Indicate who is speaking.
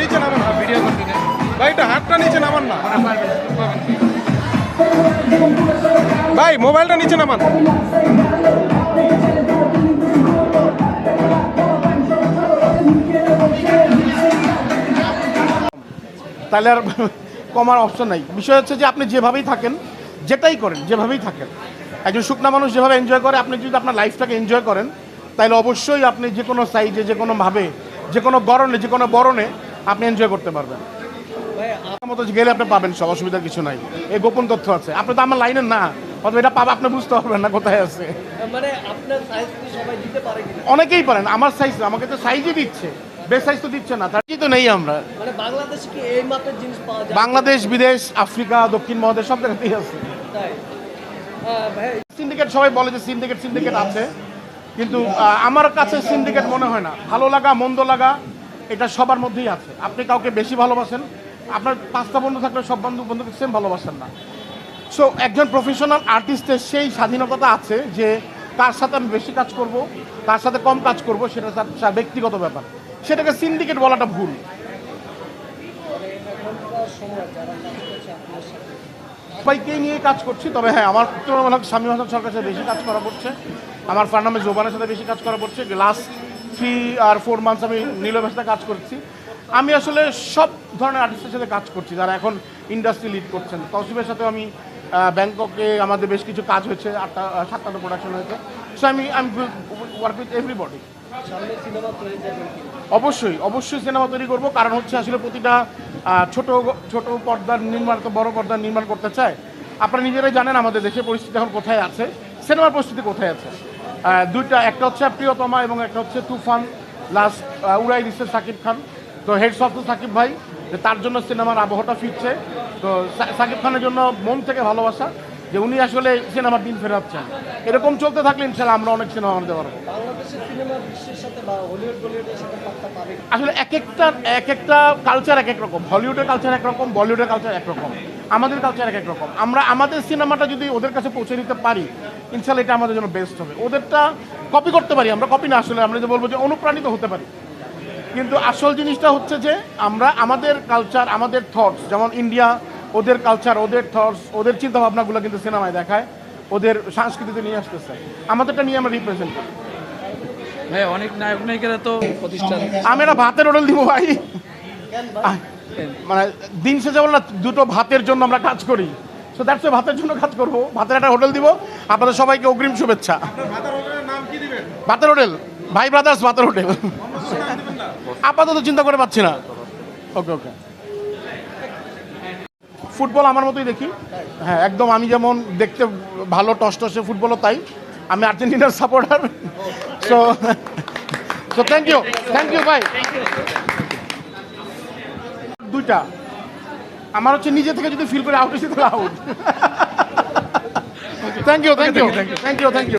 Speaker 1: নিচে নামান না, ভিডিও করতে ভাই এটা হাতটা নিচে নামান না। ভাই, মোবাইলটা নিচে নামান।
Speaker 2: তাহলে আর কমার অপশন নাই। বিষয় হচ্ছে যে আপনি যেভাবেই থাকেন, যেটাই করেন, যেভাবেই থাকেন, একজন শুকনা মানুষ যেভাবে এনজয় করে, আপনি যদি আপনার লাইফটাকে এনজয় করেন, তাহলে অবশ্যই আপনি যে কোনো সাইজে যে কোনোভাবে যে কোনো গরণে যে কোনো বরণে আপনি এনজয় করতে পারবেন। মতো গেলে আপনি পাবেন সব অসুবিধা কিছু নাই। এই গোপন তথ্য আছে। আপনি তো আমার লাইনের না। অথবা এটা পাবে আপনি বুঝতে পারবেন না কোথায় আছে।
Speaker 3: মানে
Speaker 2: অনেকেই পারেন। আমার সাইজ আমাকে তো সাইজই দিচ্ছে। বেশ সাইজ তো দিচ্ছে না। তার তো নেই আমরা।
Speaker 3: মানে বাংলাদেশে
Speaker 2: বিদেশ আফ্রিকা দক্ষিণ মহাদেশ সব জায়গাতেই আছে। সিন্ডিকেট সবাই বলে যে সিন্ডিকেট সিন্ডিকেট আছে। কিন্তু আমার কাছে সিন্ডিকেট মনে হয় না। ভালো লাগা মন্দ লাগা এটা সবার মধ্যেই আছে। আপনি কাউকে বেশি ভালোবাসেন, আপনার পাঁচটা বন্ধু থাকলে সব বন্ধু বন্ধুকে সেম ভালোবাসেন না। সো একজন প্রফেশনাল আর্টিস্টের সেই স্বাধীনতা আছে যে তার সাথে আমি বেশি কাজ করব, তার সাথে কম কাজ করব, সেটা তার ব্যক্তিগত ব্যাপার। সেটাকে সিন্ডিকেট বলাটা ভুল। সবাইকে নিয়ে কাজ করছি, তবে হ্যাঁ আমার তুলনামূলক স্বামী হাসান সরকারের সাথে বেশি কাজ করা পড়ছে, আমার ফার্নামে জোবানের সাথে বেশি কাজ করা পড়ছে লাস্ট থ্রি আর ফোর মান্থস আমি নীলবের সাথে কাজ করছি। আমি আসলে সব ধরনের আর্টিস্টের সাথে কাজ করছি যারা এখন ইন্ডাস্ট্রি লিড করছেন। তসিফের সাথেও আমি ব্যাংককে আমাদের বেশ কিছু কাজ হয়েছে আটটা সাতটা প্রোডাকশন হয়েছে। সো আমি আমি ওয়ার্ক উইথ এভরিবডি অবশ্যই অবশ্যই সিনেমা তৈরি করব। কারণ হচ্ছে আসলে প্রতিটা ছোট ছোট পর্দার নির্মাণ তো বড় পর্দার নির্মাণ করতে চায়। আপনারা নিজেরাই জানেন আমাদের দেশের পরিস্থিতি এখন কোথায় আছে। সিনেমার পরিস্থিতি কোথায় আছে? দুইটা একটা হচ্ছে প্রিয়তমা এবং একটা হচ্ছে তুফান। লাস্ট উড়াই দিচ্ছে সাকিব খান। তো হেডস অফ তো সাকিব ভাই যে তার জন্য সিনেমার আবহাওয়াটা ফিরছে। তো সাকিব খানের জন্য মন থেকে ভালোবাসা যে উনি আসলে সিনেমার দিন ফেরাচ্ছেন। এরকম চলতে থাকলে ইনশাল্লাহ আমরা অনেক সিনেমা আনতে পারব? আসলে এক একটা এক একটা কালচার এক এক রকম। হলিউডের কালচার এক রকম বলিউডের কালচার এক রকম। আমাদের কালচার এক এক রকম। আমরা আমাদের সিনেমাটা যদি ওদের কাছে পৌঁছে দিতে পারি ইনশাল্লাহ এটা আমাদের জন্য বেস্ট হবে। ওদেরটা কপি করতে পারি আমরা কপি না আসলে আমরা যে বলব যে অনুপ্রাণিত হতে পারি। কিন্তু আসল জিনিসটা হচ্ছে যে আমরা আমাদের কালচার আমাদের থটস যেমন ইন্ডিয়া ওদের কালচার ওদের থটস ওদের চিন্তা ভাবনাগুলো কিন্তু সিনেমায় দেখায় ওদের সংস্কৃতিতে নিয়ে আসতেছে। আমাদেরটা নিয়ে আমরা রিপ্রেজেন্ট করি।
Speaker 4: ভাই অনেক নায়ক নায়িকারা তো প্রতিষ্ঠান
Speaker 2: আমি একটা ভাতের হোটেল দিব ভাই। মানে দিন শেষে বল না দুটো ভাতের জন্য আমরা কাজ করি। সো দ্যাটস ভাতের জন্য কাজ করব। ভাতের একটা হোটেল দিব। আপনাদের সবাইকে অগ্রিম শুভেচ্ছা।
Speaker 1: ভাতার হোটেলের নাম কি দিবেন?
Speaker 2: ভাতের হোটেল? ভাই ব্রাদার্স ভাতের হোটেল। আপাতত চিন্তা করে পাচ্ছি না। ওকে ওকে ফুটবল আমার মতোই দেখি। হ্যাঁ একদম আমি যেমন দেখতে ভালো টস টসে ফুটবলও তাই। আমি আর্জেন্টিনার supporter so so thank you thank you ভাই দুইটা। আমার হচ্ছে নিজে থেকে যদি ফিল করে আউট হয়েছে তাহলে out thank you thank you thank you thank you